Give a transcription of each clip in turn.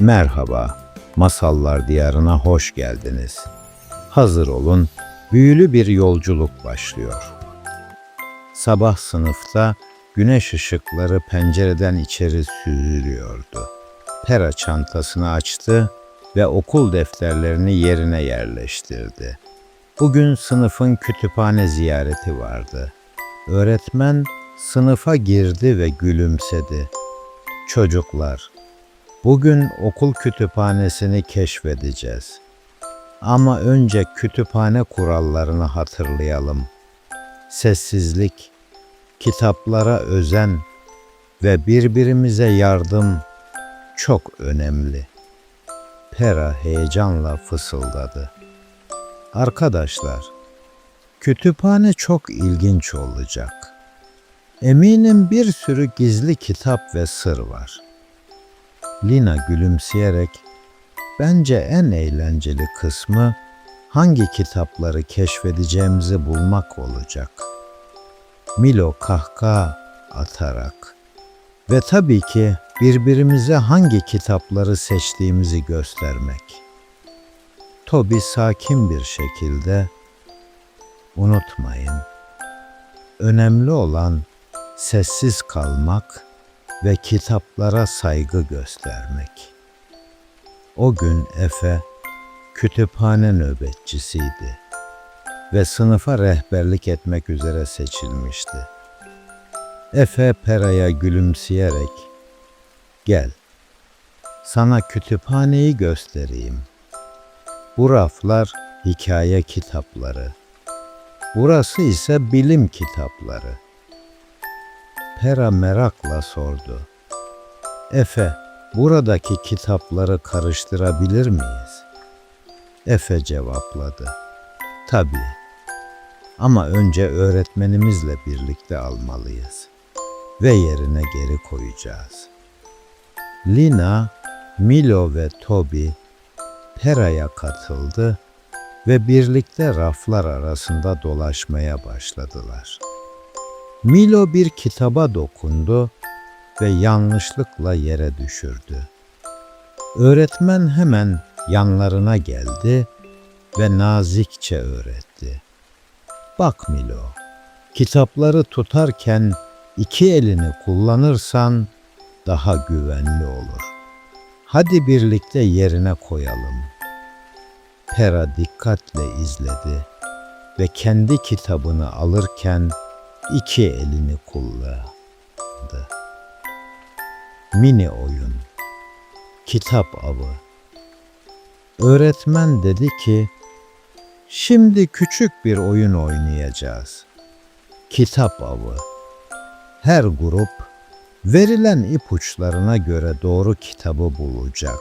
Merhaba, Masallar Diyarına hoş geldiniz. Hazır olun, büyülü bir yolculuk başlıyor. Sabah sınıfta güneş ışıkları pencereden içeri süzülüyordu. Pera çantasını açtı ve okul defterlerini yerine yerleştirdi. Bugün sınıfın kütüphane ziyareti vardı. Öğretmen sınıfa girdi ve gülümsedi. Çocuklar, Bugün okul kütüphanesini keşfedeceğiz. Ama önce kütüphane kurallarını hatırlayalım. Sessizlik, kitaplara özen ve birbirimize yardım çok önemli. Pera heyecanla fısıldadı. Arkadaşlar, kütüphane çok ilginç olacak. Eminim bir sürü gizli kitap ve sır var.'' Lina gülümseyerek bence en eğlenceli kısmı hangi kitapları keşfedeceğimizi bulmak olacak. Milo kahkaha atarak ve tabii ki birbirimize hangi kitapları seçtiğimizi göstermek. Toby sakin bir şekilde unutmayın. Önemli olan sessiz kalmak ve kitaplara saygı göstermek. O gün Efe kütüphane nöbetçisiydi ve sınıfa rehberlik etmek üzere seçilmişti. Efe Pera'ya gülümseyerek "Gel. Sana kütüphaneyi göstereyim. Bu raflar hikaye kitapları. Burası ise bilim kitapları." Pera merakla sordu. Efe, buradaki kitapları karıştırabilir miyiz? Efe cevapladı. Tabii. Ama önce öğretmenimizle birlikte almalıyız ve yerine geri koyacağız. Lina, Milo ve Toby Pera'ya katıldı ve birlikte raflar arasında dolaşmaya başladılar.'' Milo bir kitaba dokundu ve yanlışlıkla yere düşürdü. Öğretmen hemen yanlarına geldi ve nazikçe öğretti. Bak Milo, kitapları tutarken iki elini kullanırsan daha güvenli olur. Hadi birlikte yerine koyalım. Pera dikkatle izledi ve kendi kitabını alırken iki elini kullandı. Mini oyun, kitap avı. Öğretmen dedi ki, şimdi küçük bir oyun oynayacağız. Kitap avı. Her grup verilen ipuçlarına göre doğru kitabı bulacak.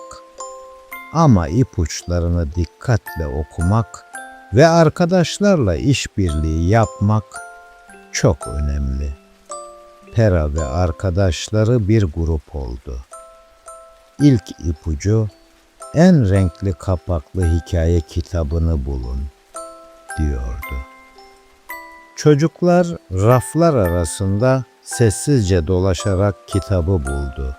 Ama ipuçlarını dikkatle okumak ve arkadaşlarla işbirliği yapmak çok önemli. Pera ve arkadaşları bir grup oldu. İlk ipucu en renkli kapaklı hikaye kitabını bulun diyordu. Çocuklar raflar arasında sessizce dolaşarak kitabı buldu.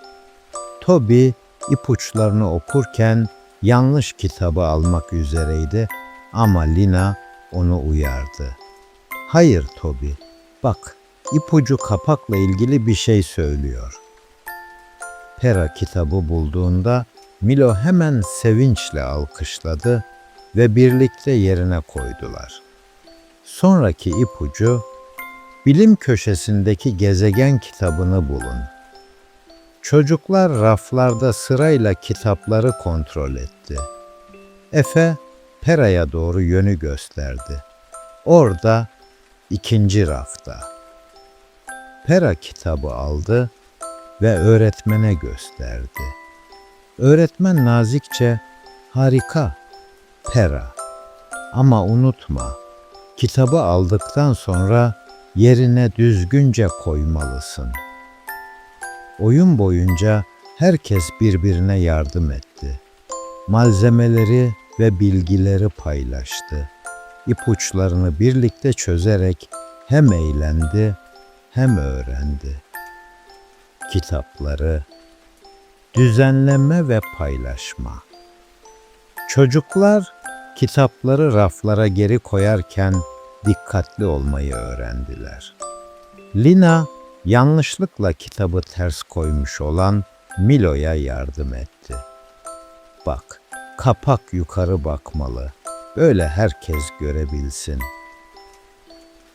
Toby ipuçlarını okurken yanlış kitabı almak üzereydi ama Lina onu uyardı. Hayır Toby, Bak, ipucu kapakla ilgili bir şey söylüyor. Pera kitabı bulduğunda Milo hemen sevinçle alkışladı ve birlikte yerine koydular. Sonraki ipucu bilim köşesindeki gezegen kitabını bulun. Çocuklar raflarda sırayla kitapları kontrol etti. Efe Pera'ya doğru yönü gösterdi. Orada ikinci rafta. Pera kitabı aldı ve öğretmene gösterdi. Öğretmen nazikçe harika Pera ama unutma kitabı aldıktan sonra yerine düzgünce koymalısın. Oyun boyunca herkes birbirine yardım etti. Malzemeleri ve bilgileri paylaştı ipuçlarını birlikte çözerek hem eğlendi hem öğrendi. Kitapları düzenleme ve paylaşma. Çocuklar kitapları raflara geri koyarken dikkatli olmayı öğrendiler. Lina yanlışlıkla kitabı ters koymuş olan Milo'ya yardım etti. Bak, kapak yukarı bakmalı. Böyle herkes görebilsin.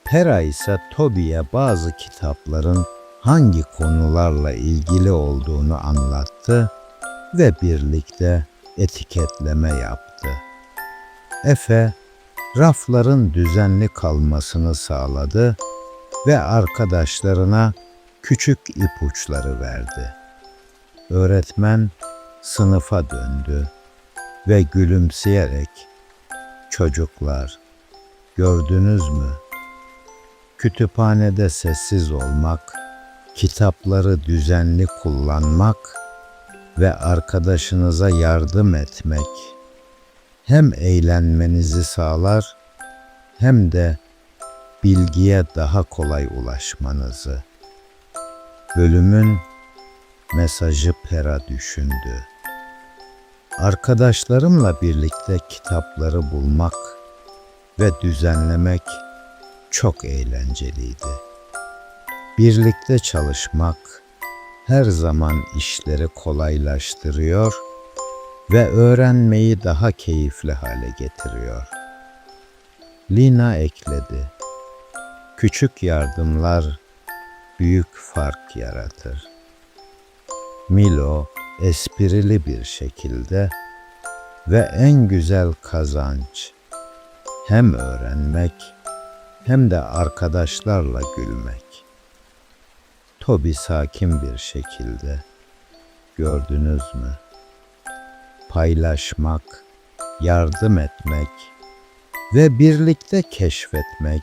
Pera ise Toby'ye bazı kitapların hangi konularla ilgili olduğunu anlattı ve birlikte etiketleme yaptı. Efe, rafların düzenli kalmasını sağladı ve arkadaşlarına küçük ipuçları verdi. Öğretmen sınıfa döndü ve gülümseyerek "Çocuklar, gördünüz mü? Kütüphanede sessiz olmak, kitapları düzenli kullanmak ve arkadaşınıza yardım etmek hem eğlenmenizi sağlar hem de bilgiye daha kolay ulaşmanızı. Bölümün mesajı Pera düşündü. Arkadaşlarımla birlikte kitapları bulmak ve düzenlemek çok eğlenceliydi. Birlikte çalışmak her zaman işleri kolaylaştırıyor ve öğrenmeyi daha keyifli hale getiriyor. Lina ekledi. Küçük yardımlar büyük fark yaratır. Milo esprili bir şekilde ve en güzel kazanç hem öğrenmek hem de arkadaşlarla gülmek. Toby sakin bir şekilde gördünüz mü? Paylaşmak, yardım etmek ve birlikte keşfetmek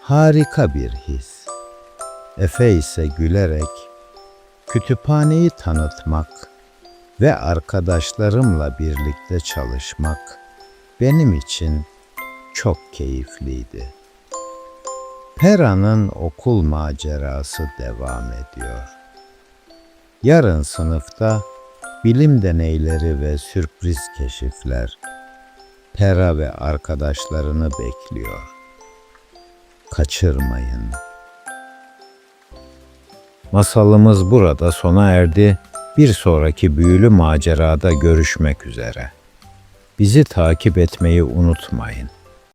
harika bir his. Efe ise gülerek kütüphaneyi tanıtmak ve arkadaşlarımla birlikte çalışmak benim için çok keyifliydi. Pera'nın okul macerası devam ediyor. Yarın sınıfta bilim deneyleri ve sürpriz keşifler Pera ve arkadaşlarını bekliyor. Kaçırmayın. Masalımız burada sona erdi. Bir sonraki büyülü macerada görüşmek üzere. Bizi takip etmeyi unutmayın.